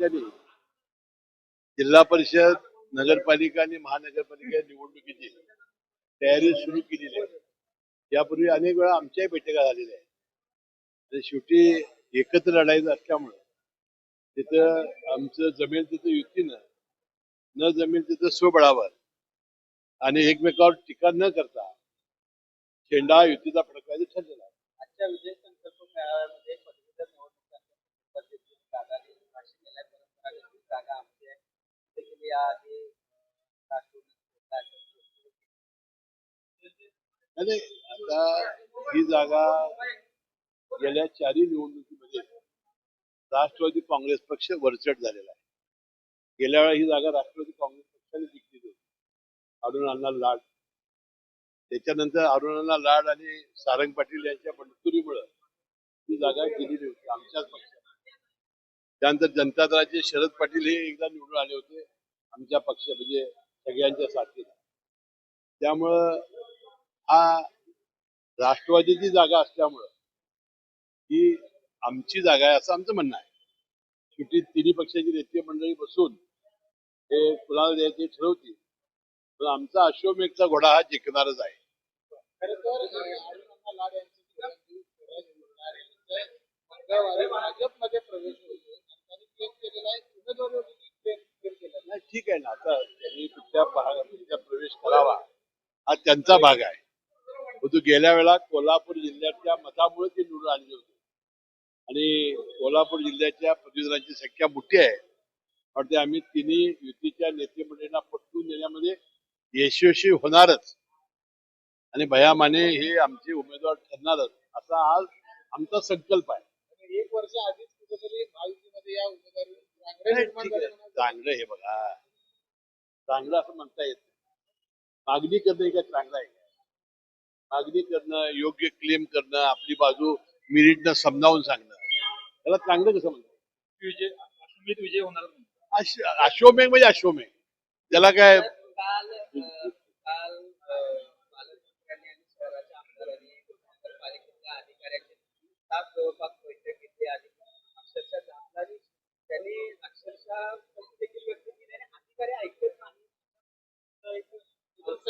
त्यांनी जिल्हा परिषद नगरपालिका आणि महानगरपालिका निवडणुकीची तयारी सुरू केलेली आहे. यापूर्वी अनेक वेळा आमच्याही बैठका झालेल्या आहेत. आणि शेवटी एकत्र लढायचं असल्यामुळं तिथं आमचं जमेल तिथं युतीनं न जमेल तिथं स्वबळावर आणि एकमेकावर टीका न करता झेंडा युतीचा फडकवायचं ठरलेला आहे. आजच्या विजय संकल्प देखील याआधी म्हणजे आता ही जागा गेल्या चारही निवडणुकीमध्ये राष्ट्रवादी काँग्रेस पक्ष वरचढ झालेला आहे. गेल्या वेळा ही जागा राष्ट्रवादी काँग्रेस पक्षाने जिंकली होती. अरुण अण्णा लाड. त्याच्यानंतर अरुण अण्णा लाड आणि सारंग पाटील यांच्या बंडखोरीमुळं ही जागा गेलेली होती आमच्याच पक्षात. त्यानंतर जनता दलाचे शरद पाटील हे एकदा निवडून आले होते. आमच्या पक्ष म्हणजे सगळ्यांच्या साथीला त्यामुळं हा राष्ट्रवादीची जागा असल्यामुळं ही आमची जागा आहे असं आमचं म्हणणं आहे. शेवटी तिन्ही पक्षाची नेते मंडळी बसून हे कुणाला द्यायचे ठरवतील. पण आमचा अश्वमेघचा घोडा हा जिंकणारच आहे खरं तर अरुणा लाड यांची विनंती स्वराज निवडणारे मंगळवारी भाजपमध्ये प्रवेश होतो आणि त्यांनी क्लेम केलेला आहे उमेदवारीवरती क्लेम क्लेम केलेला आहे नाही ठीक आहे ना? आता त्यांनी कुठल्या भागात प्रवेश करावा हा त्यांचा भाग आहे. परंतु गेल्या वेळा कोल्हापूर जिल्ह्याच्या मतामुळे ते निवडून आलेले होते. आणि कोल्हापूर जिल्ह्याच्या प्रतिनिधींची संख्या मोठी आहे. वाटते आम्ही तिन्ही युतीच्या नेतेमंडळींना पटवून देण्यामध्ये यशस्वी होणारच. आणि भयामाने हे आमचे उमेदवार ठरणारच. असा आज आमचा संकल्प आहे. एक वर्ष आधीच कुठेतरी महायुतीमध्ये या उमेदवारी चांगलं हे बघा. चांगलं असं म्हणता येत मागणी करणं हे काय चांगलं आहे? मागणी करणं योग्य क्लेम करणं आपली बाजू मिरिटनं समजावून सांगणं. त्याला चांगलं कसं म्हणतात? विजय अश्वमेध विजय होणार अश- अश्वमेघ म्हणजे अश्वमेघ त्याला काय? काल अं, काल अं, पालकमंत्र्यांनी आणि शहराच्या आमदारांनी नगरपालिकेच्या अधिकाऱ्यांची तास जवळपास बैठक घेतली आणि अक्षरशः जामदारी त्यांनी अक्षरशः कशी देखील व्यक्त केली आणि अधिकारी ऐकत नाही तर एक संदेश गेला अं, गेलेला आहे एकूणच त्याला जोडून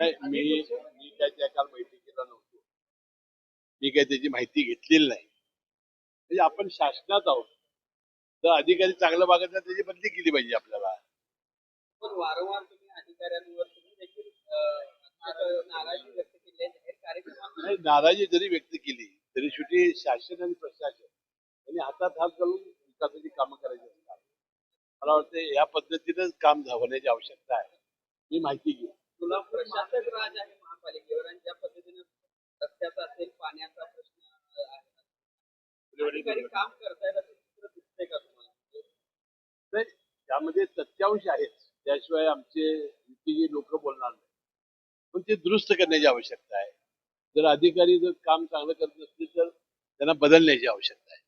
नाही, मी मी काय त्या काल बैठकीला नव्हतो. मी काय त्याची माहिती घेतलेली नाही. म्हणजे आपण शासनात आहोत. तर अधिकारी चांगलं वागत नाही त्याची बदली केली पाहिजे आपल्याला. पण वारंवार तुम्ही अधिकाऱ्यांवर तुम्ही देखील अं, नाराजी व्यक्त केली आहे. जाहीर कार्यक्रमात नाही नाराजी जरी व्यक्त केली तरी शेवटी शासन आणि प्रशासन यांनी हातात हात घालून विकासाची कामं करायची. असतात मला वाटतं या पद्धतीनंच काम होण्याची आवश्यकता आहे. मी माहिती घेऊ तुला प्रशासक राज आहे महापालिकेवर. आणि ज्या पद्धतीने रस्त्याचा असेल पाण्याचा प्रश्न आहे अधिकारी काम करतायत असं चित्र दिसतंय का तुम्हाला? नाही त्यामध्ये सत्यांश आहेत. त्याशिवाय आमचे युतीचे लोक बोलणार नाही. पण ते दुरुस्त करण्याची आवश्यकता आहे. जर अधिकारी जर काम चांगलं करत नसतील तर त्यांना बदलण्याची आवश्यकता आहे.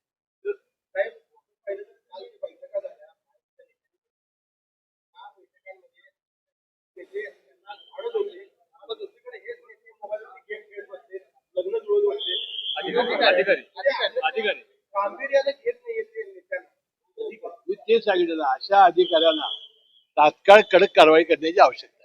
अधिकारी. मी ते सांगितलं अशा अधिकाऱ्यांना तात्काळ कडक कारवाई करण्याची आवश्यकता.